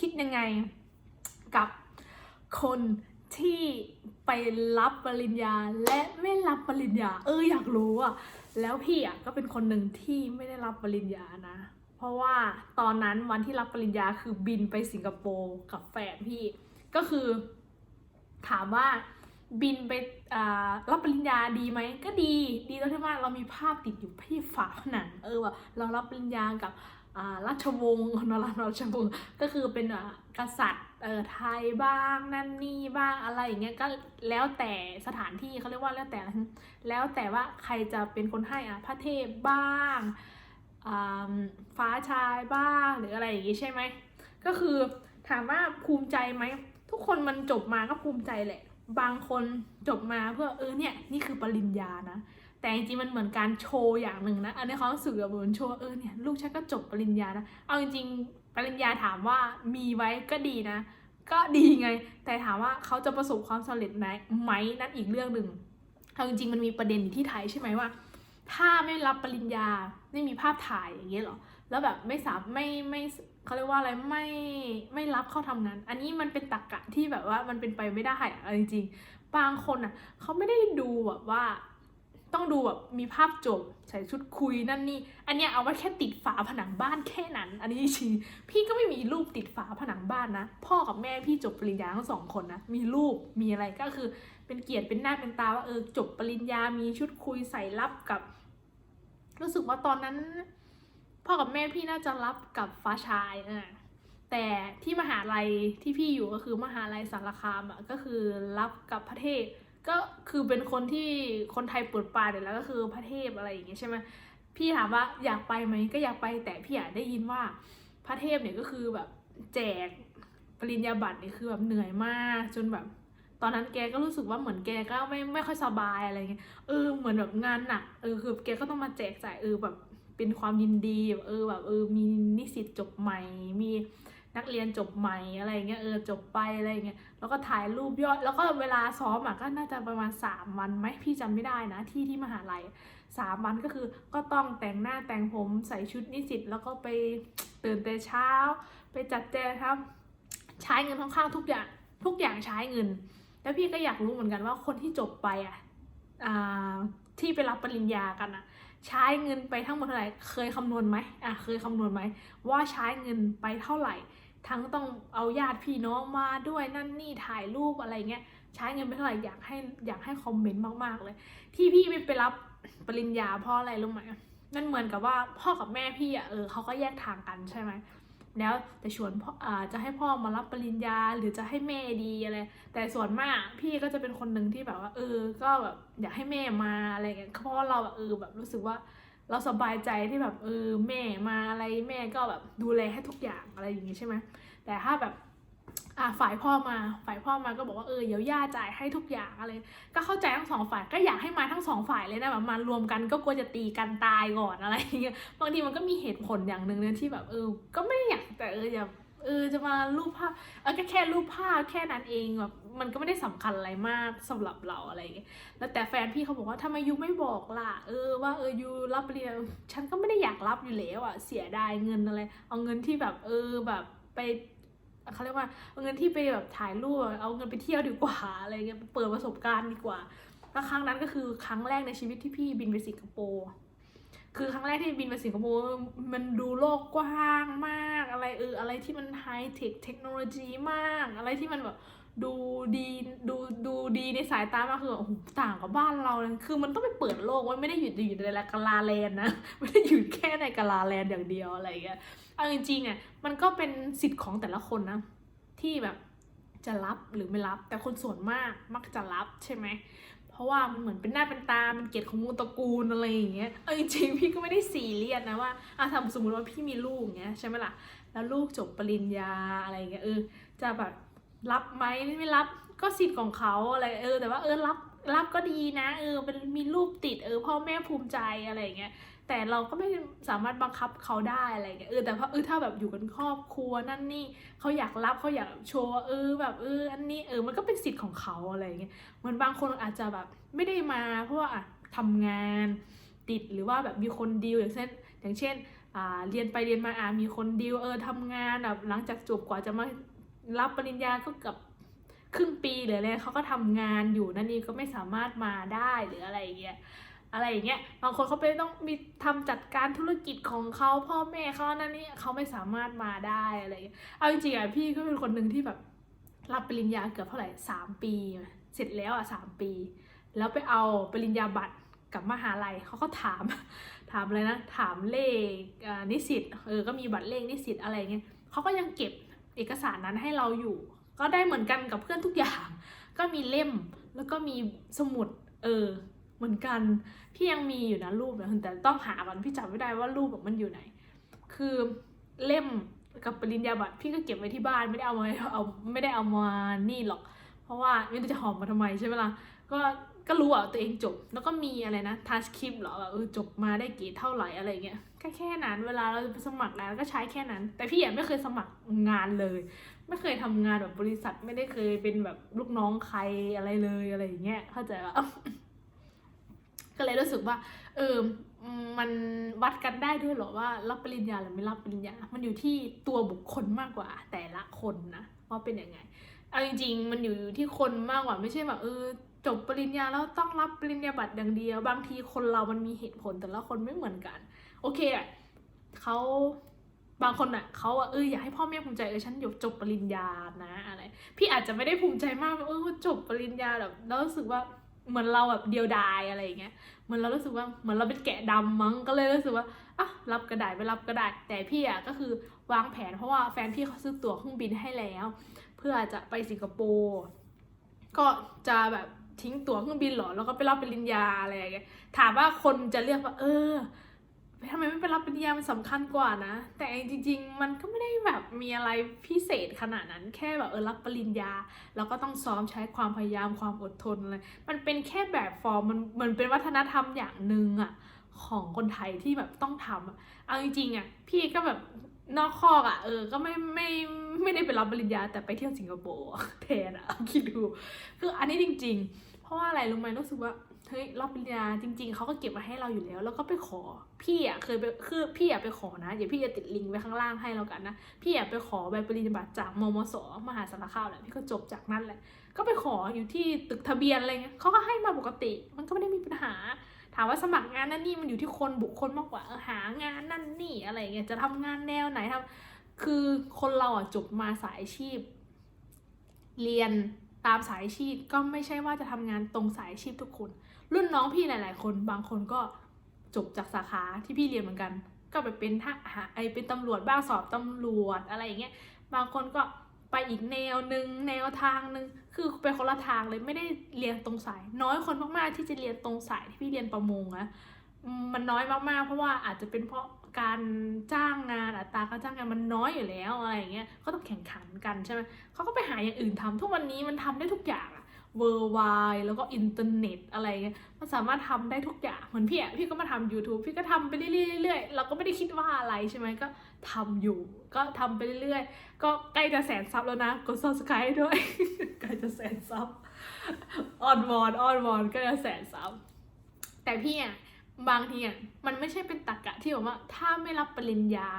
คิดยังไงกับคนที่ไปรับปริญญาและไม่รับปริญญา เอออยากรู้อะแล้วพี่อะก็เป็นคนหนึ่งที่ไม่ได้รับปริญญานะ เพราะว่าตอนนั้นวันที่รับปริญญาคือบินไปสิงคโปร์กับแฟนพี่ ก็คือ ถามว่าบินไปรับปริญญาดีไหมก็ดี ดีตรงที่ว่าเรามีภาพติดอยู่ที่ฝาผนังเออว่าเรารับปริญญากับ ราชวงศ์นราราชวงศ์ก็คือเป็นอ่ากษัตริย์เออไทยบ้างนั่นนี่บ้างอะไรอย่างเงี้ยก็แล้วแต่สถานที่เขาเรียกว่าแล้วแต่แล้วแต่ว่าใครจะเป็นคนให้อะพระเทพบ้างอ่าฟ้าชายบ้างหรืออะไรอย่างงี้ใช่ไหมก็คือถามว่าภูมิใจไหมทุกคนมันจบมาก็ภูมิใจแหละ บางคนจบมาเพื่อเออเนี่ยนี่คือปริญญานะ แต่จริงๆมันเหมือนการโชว์อย่างหนึ่งนะ อันนี้เขามรู้สึกแบบเหมือนโชว์เออเนี่ยลูกฉันก็จบปริญญานะ เอาจริงๆ ปริญญาถามว่ามีไว้ก็ดีนะ ก็ดีไง แต่ถามว่าเขาจะประสบความสำเร็จไหมไหมนั่นอีกเรื่องหนึ่งเอาจริงๆมันมีประเด็นที่ไทยใช่ไหมว่า ถ้าไม่รับปริญญาไม่มีภาพถ่ายอย่างเงี้ยหรอ แล้วแบบไม่สามไม่ไม่เขาเรียกว่าอะไรไม่ไม่รับเข้าทำงาน อันนี้มันเป็นตรรกะที่แบบว่ามันเป็นไปไม่ได้อะเอาจริงๆบางคนอะเขาไม่ได้ดูแบบว่า ต้องดูแบบมีภาพจบใส่ชุดคุยนั่นนี่ อันเนี้ยเอาไว้แค่ติดฝาผนังบ้านแค่นั้น อันนี้จริงพี่ก็ไม่มีรูปติดฝาผนังบ้านนะ พ่อกับแม่พี่จบปริญญาทั้งสองคนนะ มีรูปมีอะไรก็คือเป็นเกียรติเป็นหน้าเป็นตาว่าเออจบปริญญา มีชุดคุยใส่รับกับ รู้สึกว่าตอนนั้น พ่อกับแม่พี่น่าจะรับกับฟ้าชายอะแต่ที่มหาลัยที่พี่อยู่ก็คือมหาลัยสารคามอะก็คือรับกับพระเทพ ก็คือเป็นคนที่คนไทยปวดปลาเดี๋ยวแล้วก็คือพระเทพอะไรอย่างเงี้ยใช่ไหมพี่ถามว่าอยากไปไหมก็อยากไปแต่พี่อยากได้ยินว่าพระเทพเนี่ยก็คือแบบแจกปริญญาบัตรเนี่ยคือแบบเหนื่อยมากจนแบบตอนนั้นแกก็รู้สึกว่าเหมือนแกก็ไม่ไม่ค่อยสบายอะไรเงี้ยเออเหมือนแบบงานหนักเออคือแกก็ต้องมาแจกจ่ายเออแบบเป็นความยินดีแบบเออแบบเออมีนิสิตจบใหม่มี นักเรียนจบใหม่อะไรเงี้ยเออจบไปอะไรเงี้ยแล้วก็ถ่ายรูปยอด แล้วก็เวลาซ้อมอะก็น่าจะประมาณ 3 วันไหมพี่จำไม่ได้นะที่ที่มหาลัยสามวันก็คือก็ต้องแต่งหน้าแต่งผมใส่ชุดนิสิตแล้วก็ไปตื่นแต่เช้า ไปจัดแจงครับ ใช้เงินค่อนข้างทุกอย่างทุกอย่างใช้เงิน แล้วพี่ก็อยากรู้เหมือนกันว่าคนที่จบไปอะที่ไปรับปริญญากันอะใช้เงินไปทั้งหมดเท่าไหร่ เคยคำนวณไหมอะ เคยคำนวณไหมว่าใช้เงินไปเท่าไหร่ ทั้งต้องเอาญาติพี่น้องมาด้วยนั่นนี่ถ่ายรูปอะไรเงี้ยใช้เงินไปเท่าไหร่อยากให้อยากให้คอมเมนต์มากๆเลย ที่พี่ไม่ไปรับปริญญาเพราะอะไรรู้ไหมนั่นเหมือนกับว่าพ่อกับแม่พี่อะเออเขาก็แยกทางกันใช่ไหมแล้วแต่ชวนพ่ออ่าจะให้พ่อมารับปริญญาหรือจะให้แม่ดีอะไร แต่ส่วนมากพี่ก็จะเป็นคนหนึ่งที่แบบว่า เออ ก็แบบอยากให้แม่มาอะไรเงี้ยเพราะเราแบบเออแบบรู้สึกว่า เราสบายใจที่แบบเออแม่มาอะไรแม่ก็แบบดูแลให้ทุกอย่างอะไรอย่างงี้ใช่ไหมแต่ถ้าแบบอ่าฝ่ายพ่อมาฝ่ายพ่อมาก็บอกว่าเออเดี๋ยวย่าจ่ายให้ทุกอย่างอะไร ก็เข้าใจทั้งสองฝ่ายก็อยากให้มาทั้งสองฝ่ายเลยนะแบบมารวมกันก็กลัวจะตีกันตายก่อนอะไรอย่างเงี้ยบางทีมันก็มีเหตุผลอย่างหนึ่งเนี่ยที่แบบเออ ก็ไม่อยากแต่เอออย่า เออจะมารูปภาพเออก็แค่รูปภาพแค่นั้นเองแบบมันก็ไม่ได้สำคัญอะไรมากสำหรับเราอะไรอย่างเงี้ยแล้วแต่แฟนพี่เขาบอกว่าทำไมยูไม่บอกล่ะเออว่าเออยูรับเรียนฉันก็ไม่ได้อยากรับอยู่แล้วอะเสียดายเงินอะไร เอาเงินที่แบบเออแบบไปเขาเรียกว่าเอาเงินที่ไปแบบถ่ายรูปเอาเงินไปเที่ยวดีกว่าอะไรเงี้ยเปิดประสบการณ์ดีกว่าแล้วครั้งนั้นก็คือครั้งแรกในชีวิตที่พี่บินไปสิงคโปร์ คือครั้งแรกที่บินไปสิงคโปร์มันดูโลกกว้างมากอะไรเอออะไรที่มันไฮเทคเทคโนโลยีมาก อะไรที่มันแบบดูดีดูดูดีในสายตามากคือแบบโอ้โหต่างกับบ้านเราเลยคือมันต้องไปเปิดโลกว่าไม่ได้อยู่อยู่ในกาลาแลนนะไม่ได้อยู่แค่ในกาลาแลนอย่างเดียวอะไรอย่างเงี้ยเอาจริงๆอะมันก็เป็นสิทธิ์ของแต่ละคนนะที่แบบจะรับหรือไม่รับ แต่คนส่วนมากมักจะรับใช่ไหม เพราะว่ามันเหมือนเป็นหน้าเป็นตา มันเกียรติของมูลตระกูลอะไรอย่างเงี้ยเอาจริงๆพี่ก็ไม่ได้สีเรียดนะว่าอะถ้าสมมติว่าพี่มีลูกอย่างเงี้ยใช่ไหมล่ะ แล้วลูกจบปริญญาอะไรเงี้ยเออจะแบบรับไหมไม่รับก็สิทธิ์ของเขาอะไรเออแต่ว่าเออรับรับก็ดีนะ เออเป็นมีรูปติดเออพ่อแม่ภูมิใจอะไรอย่างเงี้ย แต่เราก็ไม่สามารถบังคับเขาได้อะไรเงี้ยเออแต่พอเออถ้าแบบอยู่กันครอบครัวนั่นนี่เขาอยากรับเขาอยากโชว์เออแบบเอออันนี้เออมันก็เป็นสิทธิ์ของเขาอะไรเงี้ยเหมือนบางคนอาจจะแบบไม่ได้มาเพราะว่าทำงานติดหรือว่าแบบมีคนดีลอย่างเช่นอย่างเช่นอ่าเรียนไปเรียนมาอ่ามีคนดีลเออทำงานแบบหลังจากจบกว่าจะมารับปริญญาก็เกับครึ่งปีหรืออะไรเขาก็ทำงานอยู่นั่นนี่ก็ไม่สามารถมาได้หรืออะไรเงี้ย อะไรอย่างเงี้ยบางคนเขาไปต้องมีทำจัดการธุรกิจของเขาพ่อแม่เขานั่นนี่เขาไม่สามารถมาได้อะไรอย่างเงี้ยเอาจริงๆอะพี่ก็เป็นคนหนึ่งที่แบบรับปริญญาเกือบเท่าไหร่สามปี เสร็จแล้วอะสามปี แล้วไปเอาปริญญาบัตรกับมหาลัยเขาก็ถามถามเลยนะถามเลขนิสิตเออก็มีบัตรเลขนิสิตอะไรเงี้ยเขาก็ยังเก็บเอกสารนั้นให้เราอยู่ ก็ได้เหมือนกันกับเพื่อนทุกอย่าง ก็มีเล่มแล้วก็มีสมุดเออ เหมือนกันพี่ยังมีอยู่นะรูปนะแต่ต้องหาก่อนพี่จำไม่ได้ว่ารูปแบบมันอยู่ไหน คือเล่มกับปริญญาบัตรพี่ก็เก็บไว้ที่บ้านไม่ได้เอามาเอาไม่ได้เอามานี่หรอก เพราะว่าไม่รู้จะหอมมาทำไมใช่ไหมล่ะก็ก็รู้อะตัวเองจบ แล้วก็มีอะไรนะทัสคริปหรอแบบเออจบมาได้กรดเท่าไหร่อะไรเงี้ยแค่แค่นั้นเวลาเราไปสมัครงานก็ใช้แค่นั้น แต่พี่อะไม่เคยสมัครงานเลย ไม่เคยทำงานแบบบริษัทไม่ได้เคยเป็นแบบลูกน้องใครอะไรเลยอะไรอย่างเงี้ยเข้าใจปะ ก็เลยรู้สึกว่า เออมันวัดกันได้ด้วยเหรอว่ารับปริญญาหรือไม่รับปริญญา มันอยู่ที่ตัวบุคคลมากกว่าแต่ละคนนะว่าเป็นยังไง เอาจริง ๆ มันอยู่ที่คนมากกว่าไม่ใช่แบบเออจบปริญญาแล้วต้องรับปริญญาบัตรอย่างเดียว บางทีคนเรามันมีเหตุผลแต่ละคนไม่เหมือนกัน โอเคอะเขาบางคนอะเขาอะเอออยากให้พ่อแม่ภูมิใจเออฉันจบปริญญานะอะไร พี่อาจจะไม่ได้ภูมิใจมากว่าเออจบปริญญาแบบแล้วรู้สึกว่า เหมือนเราแบบเดียวดายอะไรอย่างเงี้ยเหมือนเรารู้สึกว่าเหมือนเราเป็นแกะดำมั้งก็เลยรู้สึกว่าอะรับก็ได้ไม่รับก็ได้แต่พี่อะก็คือวางแผนเพราะว่าแฟนพี่เขาซื้อตั๋วเครื่องบินให้แล้ว เพื่อจะไปสิงคโปร์ก็จะแบบทิ้งตั๋วเครื่องบินเหรอแล้วก็ไปรับปริญญาอะไรอย่างเงี้ยถามว่าคนจะเลือกว่า เออ ทำไมไม่ไปรับปริญญามันสำคัญกว่านะ แต่จริงๆ มันก็ไม่ได้แบบมีอะไรพิเศษขนาดนั้น แค่แบบเออรับปริญญา แล้วก็ต้องซ้อมใช้ความพยายามความอดทนอะไร มันเป็นแค่แบบฟอร์ม มันมันเป็นวัฒนธรรมอย่างหนึ่งอะของคนไทยที่แบบต้องทำอะเอาจริงๆอะพี่ก็แบบนอกคอกอะเออ ก็ไม่ไม่ไม่ได้ไปรับปริญญาแต่ไปเที่ยวสิงคโปร์แทนอะคิดดู คืออันนี้จริง ๆ ราะว่าอะไรรู้ไหมรู้สึกว่าเฮ้ยรับปริญญาจริง ๆเขาก็เก็บมาให้เราอยู่แล้ว แล้วก็ไปขอพี่อะเคยไปคือพี่อะไปขอนะเดี๋ยวพี่จะติดลิงก์ไว้ข้างล่างให้แล้วกันนะพี่อะไปขอใบปริญญาบัตรจากมมสมหาสารคามแหละพี่ก็จบจากนั่นแหละ ก็ไปขออยู่ที่ตึกทะเบียนอะไรเงี้ยเขาก็ให้มาปกติ มันก็ไม่ได้มีปัญหา ถามว่าสมัครงานนั่นนี่มันอยู่ที่คนบุคคลมากกว่าหางานนั่นนี่อะไรเงี้ยจะทำงานแนวไหนทำคือคนเราอะจบมาสายอาชีพ เรียน ตามสายอาชีพก็ไม่ใช่ว่าจะทำงานตรงสายอาชีพทุกคน รุ่นน้องพี่หลาย ๆ คนบางคนก็จบจากสาขาที่พี่เรียนเหมือนกัน ก็ไปเป็นทหารไอเป็นตำรวจบ้างสอบตำรวจอะไรอย่างเงี้ยบางคนก็ไปอีกแนวหนึ่งแนวทางหนึ่งคือไปคนละทางเลยไม่ได้เรียนตรงสาย น้อยคนมากๆที่จะเรียนตรงสายที่พี่เรียนประมงนะมันน้อยมากๆ เพราะว่าอาจจะเป็นเพราะ การจ้างงานอัตราการจ้างงานมันน้อยอยู่แล้วอะไรอย่างเงี้ยก็ต้องแข่งขันกันใช่ไหมเขาก็ไปหาอย่างอื่นทำทุกวันนี้มันทำได้ทุกอย่างอะเวอร์ไวแล้วก็อินเทอร์เน็ตอะไรเงี้ยมันสามารถทำได้ทุกอย่างเหมือนพี่อะพี่ก็มาทำ YouTube พี่ก็ทำไปเรื่อยๆๆเราก็ไม่ได้คิดว่าอะไรใช่ไหมก็ทำอยู่ ก็ทำไปเรื่อยๆ ก็ใกล้จะแสนซับแล้วนะกด subscribe ด้วยใกล้จะแสนซับออนวอนออนวอนก็จะแสนซับแต่พี่อะ บางทีอะมันไม่ใช่เป็นตรรกะที่แบบว่า ถ้าไม่รับปริญญา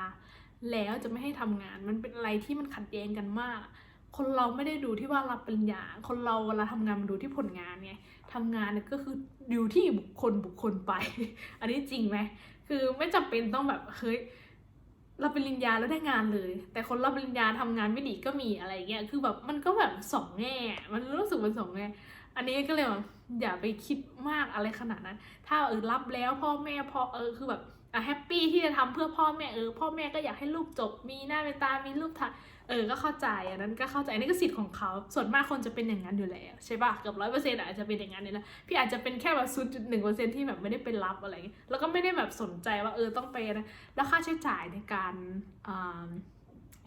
แล้วจะไม่ให้ทำงาน มันเป็นอะไรที่มันขัดแย้งกันมาก คนเราไม่ได้ดูที่ว่ารับปริญญา คนเราเวลาทำงานมันดูที่ผลงานไงทำงานเนี่ยก็คือดูที่บุคคลบุคคลไป อันนี้จริงไหมคือไม่จำเป็นต้องแบบเฮ้ยรับปริญญาแล้วได้งานเลย แต่คนรับปริญญาทำงานไม่ดีก็มีอะไรเงี้ยคือแบบมันก็แบบสองแง่ มันรู้สึกมันสองแง่ อันนี้ก็เลยแบบอย่าไปคิดมากอะไรขนาดนั้น ถ้าเออรับแล้วพ่อแม่พอเออคือแบบอะแฮปปี้ที่จะทำเพื่อพ่อแม่เออพ่อแม่ก็อยากให้ลูกจบมีหน้าเป็นตามีรูปถ่ายเออก็เข้าใจอันนั้นก็เข้าใจอันนี้ก็สิทธิ์ของเขาส่วนมากคนจะเป็นอย่างนั้นอยู่แล้วใช่ปะเกือบร้อยเปอร์เซ็นต์อาจจะเป็นอย่างนั้นเนี่ยนะพี่อาจจะเป็นแค่แบบศูนย์จุดหนึ่งเปอร์เซ็นที่แบบไม่ได้เป็นรับอะไรเงี้ยแล้วก็ไม่ได้แบบสนใจว่าเออต้องไปนะแล้วค่าใช้จ่ายในการอ่า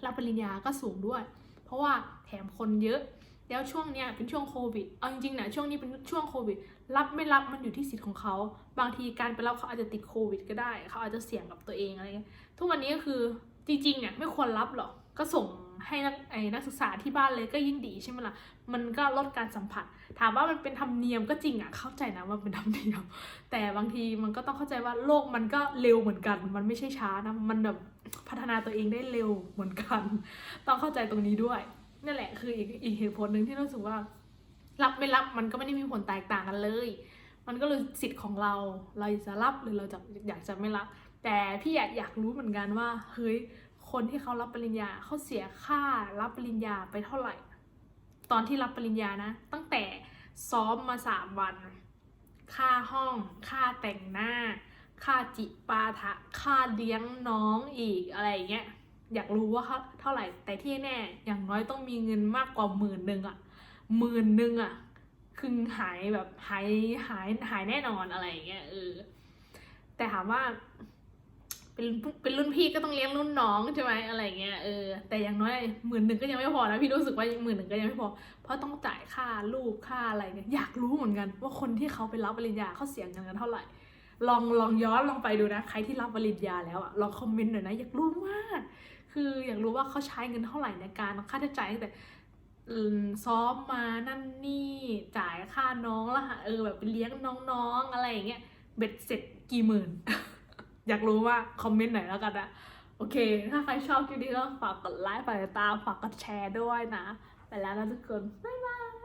รับปริญญาก็สูงด้วย เพราะว่าแถมคนเยอะ แล้วช่วงเนี้ยเป็นช่วงโควิด เอาจริงๆนะช่วงนี้เป็นช่วงโควิด รับไม่รับมันอยู่ที่สิทธิ์ของเขา บางทีการไปรับเขาอาจจะติดโควิด ก็ได้ เขาอาจจะเสี่ยงกับตัวเองอะไรเงี้ย ทุกวันนี้ก็คือจริงๆเนี่ยไม่ควรรับหรอก ก็ส่งให้นักไอ้นักศึกษาที่บ้านเลยก็ยิ่งดีใช่ไหมล่ะ มันก็ลดการสัมผัส ถามว่ามันเป็นธรรมเนียมก็จริงอะ เข้าใจนะว่าเป็นธรรมเนียม แต่บางทีมันก็ต้องเข้าใจว่าโลกมันก็เร็วเหมือนกัน มันไม่ใช่ช้านะ มันแบบพัฒนาตัวเองได้เร็วเหมือนกัน ต้องเข้าใจตรงนี้ด้วย นั่นแหละคืออีกอีกเหตุผลหนึ่งที่รู้สึกว่า รับไม่รับมันก็ไม่ได้มีผลแตกต่างกันเลย มันก็เลยสิทธิ์ของเราเราจะรับหรือเราจะอยากจะไม่รับ แต่พี่อยากอยากรู้เหมือนกันว่าเฮ้ยคนที่เขารับปริญญาเขาเสียค่ารับปริญญาไปเท่าไหร่ ตอนที่รับปริญญานะ ตั้งแต่ซ้อมมาสามวัน ค่าห้อง ค่าแต่งหน้า ค่าจิปาถะค่าเลี้ยงน้องอีกอะไรอย่างเงี้ย อยากรู้ว่าเขาเท่าไหร่แต่ที่แน่อย่างน้อยต้องมีเงินมากกว่าหมื่นหนึ่งอะหมื่นหนึ่งอะคือหายแบบหายหายหายแน่นอนอะไรอย่างเงี้ยเออแต่ถามว่าเป็นเป็นรุ่นพี่ก็ต้องเลี้ยงรุ่นน้องใช่ไหมอะไรเงี้ยเออแต่อย่างน้อยหมื่นหนึ่งก็ยังไม่พอนะพี่รู้สึกว่าหมื่นหนึ่งก็ยังไม่พอ เพราะต้องจ่ายค่ารูปค่าอะไรเนี่ยอยากรู้เหมือนกัน ว่าคนที่เขาไปรับปริญญาเขาเสียเงินกันเท่าไหร่ ลองลองย้อนลองไปดูนะ ใครที่รับปริญญาแล้วอะลองคอมเมนต์หน่อยนะอยากรู้มาก รู้ว่าเขาใช้เงินเท่าไหร่ในการค่าใช้จ่ายตั้งแต่ซ้อมมานั่นนี่จ่ายค่าน้องและเออแบบไปเลี้ยงน้องๆ อะไรอย่างเงี้ยเบ็ดเสร็จกี่หมื่น อยากรู้ว่าคอมเมนต์ไหนแล้วกันนะโอเค ถ้าใครชอบคลิปนี้ก็ฝากกดไลค์ฝากติดตามฝากกดแชร์ด้วยนะ ไปแล้วนะทุกคน บ๊ายบาย